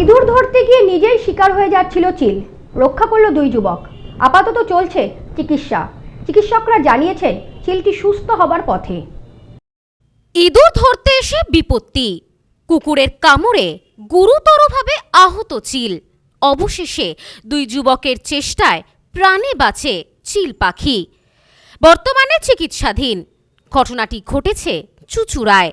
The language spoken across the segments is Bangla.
ইঁদুর ধরতে গিয়ে নিজেই শিকার হয়ে যাচ্ছিল চিল। রক্ষা করল দুই যুবক। আপাতত চলছে চিকিৎসা। চিকিৎসকরা জানিয়েছেন চিলটি সুস্থ হবার পথে। ইঁদুর ধরতে এসে বিপত্তি। কুকুরের কামড়ে গুরুতরভাবে আহত চিল। অবশেষে দুই যুবকের চেষ্টায় প্রাণে বাঁচে চিল পাখি। বর্তমানে চিকিৎসাধীন। ঘটনাটি ঘটেছে চুচুড়ায়।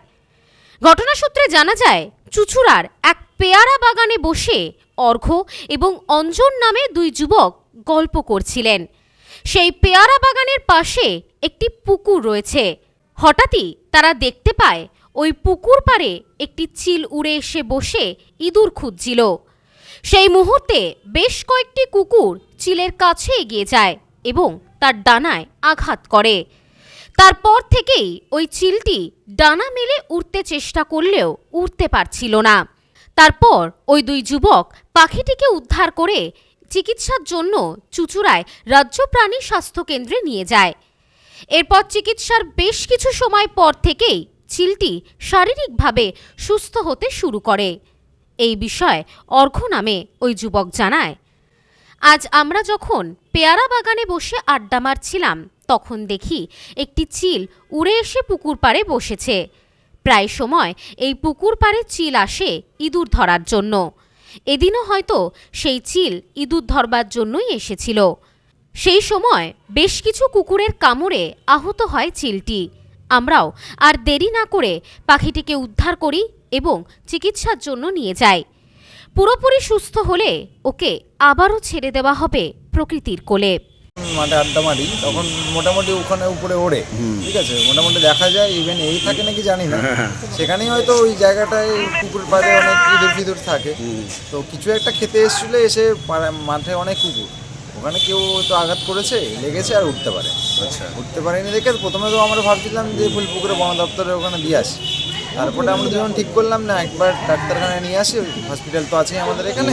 ঘটনা সূত্রে জানা যায়, চুচুড়ার এক পেয়ারা বাগানে বসে অর্ঘ্য এবং অঞ্জন নামে দুই যুবক গল্প করছিলেন। সেই পেয়ারা বাগানের পাশে একটি পুকুর রয়েছে। হঠাৎই তারা দেখতে পায়, ওই পুকুর পাড়ে একটি চিল উড়ে এসে বসে ইঁদুর খুঁজছিল। সেই মুহূর্তে বেশ কয়েকটি কুকুর চিলের কাছে এগিয়ে যায় এবং তার ডানায় আঘাত করে। তারপর থেকেই ওই চিলটি ডানা মেলে উড়তে চেষ্টা করলেও উড়তে পারছিল না। তারপর ওই দুই যুবক পাখিটিকে উদ্ধার করে চিকিৎসার জন্য চুচুড়ায় রাজ্য প্রাণী স্বাস্থ্য কেন্দ্রে নিয়ে যায়। এরপর চিকিৎসার বেশ কিছু সময় পর থেকেই চিলটি শারীরিকভাবে সুস্থ হতে শুরু করে। এই বিষয়ে অর্ঘ্য নামে ওই যুবক জানায়, আজ আমরা যখন পেয়ারা বাগানে বসে আড্ডা মারছিলাম, তখন দেখি একটি চিল উড়ে এসে পুকুর পাড়ে বসেছে। প্রায় সময় এই পুকুর পাড়ে চিল আসে ইঁদুর ধরার জন্য। এদিনও হয়তো সেই চিল ইঁদুর ধরবার জন্যই এসেছিল। সেই সময় বেশ কিছু কুকুরের কামড়ে আহত হয় চিলটি। আমরাও আর দেরি না করে পাখিটিকে উদ্ধার করি এবং চিকিৎসার জন্য নিয়ে যাই। পুরোপুরি সুস্থ হলে ওকে আবারও ছেড়ে দেওয়া হবে প্রকৃতির কোলে। মাঠে আড্ডা মারি তখন মোটামুটি ওখানে উপরে ওড়ে ঠিক আছে? মোটামুটি দেখা যায় ইভেন এই থাকে নাকি জানি না। সেখানেই হয়তো ওই জায়গাটায় কুকুর পাড়ে অনেক ইঁদুর ফিদুর থাকে। তো কিছু একটা খেতে এসেছিল এসে মাঠে অনেক কুকুর। ওখানে কেউ তো আঘাত করেছে লেগেছে আর উঠতে পারে। আচ্ছা। উঠতে পারেনি দেখে প্রথমে তো আমরা ভাবছিলাম যে ফুলপুকুরে বন দপ্তরে ওখানে দিয়ে আসি। তারপরে আমরা যখন ঠিক করলাম না একবার ডাক্তারখানায় নিয়ে আসি হসপিটাল তো আছেই আমাদের এখানে।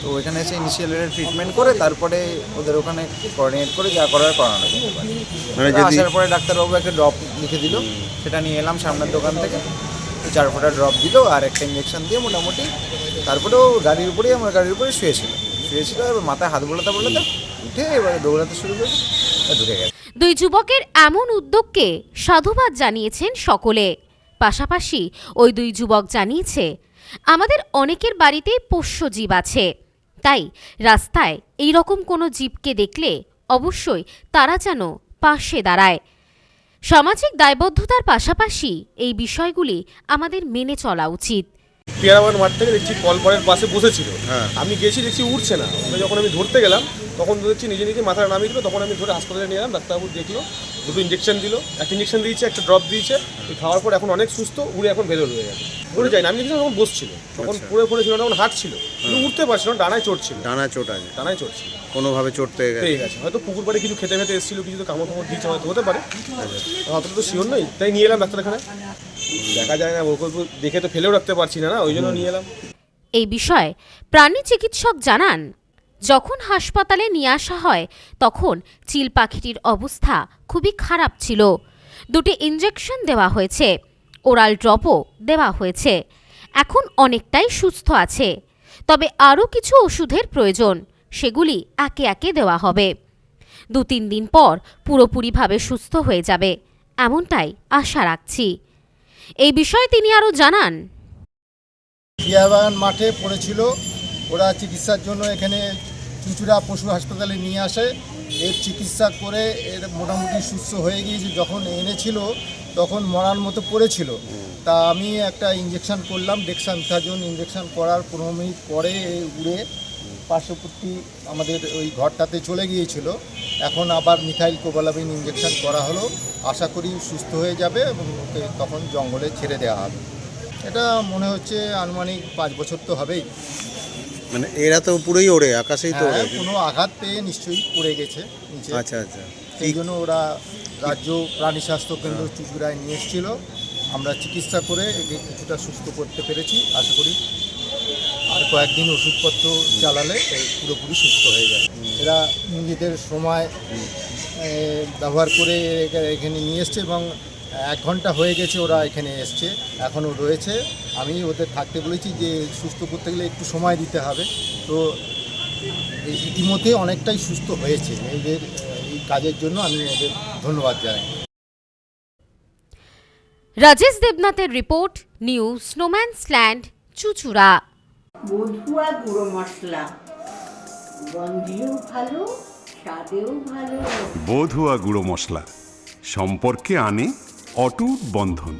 তো ওইখানে এসে ইনিশিয়াল ট্রিটমেন্ট করে তারপরে ওদের ওখানে কোঅর্ডিনেট করে যা করার করানো যেতে পারে মানে আসার পরে ডাক্তারবাবু একটা ড্রপ লিখে দিল। সেটা নিয়ে এলাম সামনের দোকান থেকে। তো চার ফোঁটা ড্রপ দিল আর একটা ইঞ্জেকশন দিয়ে মোটামুটি তারপরেও গাড়ির উপরেই আমার গাড়ির উপরে শুয়েছিল। শুয়েছিল এবার মাথায় হাত বোলাতে বোলাতে উঠে এবারে দৌড়াতে শুরু করে ঢুকে গেছে। দুই যুবকের এমন উদ্যোগকে সাধুবাদ জানিয়েছেন সকলে। পাশাপাশি ওই দুই যুবক জানিয়েছে আমাদের অনেকের বাড়িতেই পোষ্য জীব আছে। তাই রাস্তায় এই রকম কোনো জীবকে দেখলে অবশ্যই তারা যেন পাশে দাঁড়ায়। সামাজিক দায়বদ্ধতার পাশাপাশি এই বিষয়গুলি আমাদের মেনে চলা উচিত। পেয়ারাবাগান মাঠ থেকে দেখছি কলপাড়ের পাশে বসেছিল। হ্যাঁ। আমি গেছি দেখছি উঠছে না। যখন আমি ধরতে গেলাম তখন দেখছি নিজে নিজে মাথায় নামিয়ে দিল তখন আমি ধরে হাসপাতালে নিয়ে এলাম ডাক্তারবাবু দেখল। দুটো ইঞ্জেকশন দিল একটা ইঞ্জেকশন দিয়েছে একটা ড্রপ দিয়েছে ওই খাওয়ার পর এখন অনেক সুস্থ উড়ে এখন ভেতর হয়ে গেছে। উড়ে যায় না আমি দেখছিলাম তখন বসছিল তখন আচ্ছা। পুরো পড়ে ছিল না তখন হাঁটছিল। কিন্তু উঠতে পারছিল না ডানায় চড়ছিল ডানায় চোট আছে। ডানায় চড়ছিল কোনোভাবে চড়তে পেয়ে গেছে। হয়তো পুকুর পাড়ে কিছু খেতে খেতে এসেছিল কিছু তো কামড় ফামড় দিয়েছে হয়তো হতে পারে। অতটা তো শিওর নই। তাই নিয়ে এলাম ডাক্তারখানায়। দেখা যায় না ওকে দেখে তো ফেলেও রাখতে পারছি না না ওই জন্য নিয়ে এলাম। এই বিষয়ে প্রাণী চিকিৎসক জানান যখন হাসপাতালে নিয়ে আসা হয়, তখন চিল পাখিটির অবস্থা খুবই খারাপ ছিল। দুটি ইঞ্জেকশন দেওয়া হয়েছে ওরাল ড্রপও দেওয়া হয়েছে। এখন অনেকটাই সুস্থ আছে। তবে আরও কিছু ওষুধের প্রয়োজন, সেগুলি একে একে দেওয়া হবে। দু তিন দিন পর পুরোপুরিভাবে সুস্থ হয়ে যাবে, এমনটাই আশা রাখছি। এই বিষয়ে তিনি আরও জানান। মাঠে পড়েছিল। ওরা চিকিৎসার জন্য এখানে চুচুড়া পশু হাসপাতালে নিয়ে আসে। এর চিকিৎসা করে এর মোটামুটি সুস্থ হয়ে গিয়েছে। যখন এনেছিল, তখন মরার মতো পড়েছিল। তা আমি একটা ইঞ্জেকশন করলাম ডেক্সামিথাজোন ইঞ্জেকশন করার পনেরো মিনিট পরে উড়ে পার্শ্ববর্তী আমাদের ওই ঘরটাতে চলে গিয়েছিল। এখন আবার মিথাইল কোবালাবিন ইঞ্জেকশান করা হলো। আশা করি সুস্থ হয়ে যাবে এবং ওকে তখন জঙ্গলে ছেড়ে দেওয়া হবে। এটা মনে হচ্ছে আনুমানিক পাঁচ বছর তো হবেই। মানে এরা তো পুরোই ওড়ে আকাশেই তো হ্যাঁ ওড়ে। কোনো আঘাত পেয়ে নিশ্চয়ই পড়ে গেছে নিচে। আচ্ছা আচ্ছা। সেই জন্য ওরা রাজ্য প্রাণী স্বাস্থ্য কেন্দ্র চুচুড়ায় নিয়ে এসেছিল। আমরা চিকিৎসা করে একে কিছুটা সুস্থ করতে পেরেছি আশা করি আর কয়েকদিন ওষুধপত্র চালালে পুরোপুরি সুস্থ হয়ে যাবে এরা নিজেদের সময় এ, ব্যবহার করে একে- এখানে নিয়ে এসছে এবং এক ঘণ্টা হয়ে গেছে ওরা এখানে এসছে এখনও রয়েছে। আমি ওদের থাকতে বলেছি যে সুস্থ করতে গেলে একটু সময় দিতে হবে। তো এই ইতিমধ্যে অনেকটাই সুস্থ হয়েছে। এদের এই কাজের জন্য আমি ওদের ধন্যবাদ জানাই। Rajesh দেবনাথের report news snowman's land Chuchura. Matua গুঁড়ো মশলা। গন্ধেও ভালো স্বাদেও ভালো। বধুয়া গুঁড়ো মশলা। সম্পর্কে আনে অটুট বন্ধন।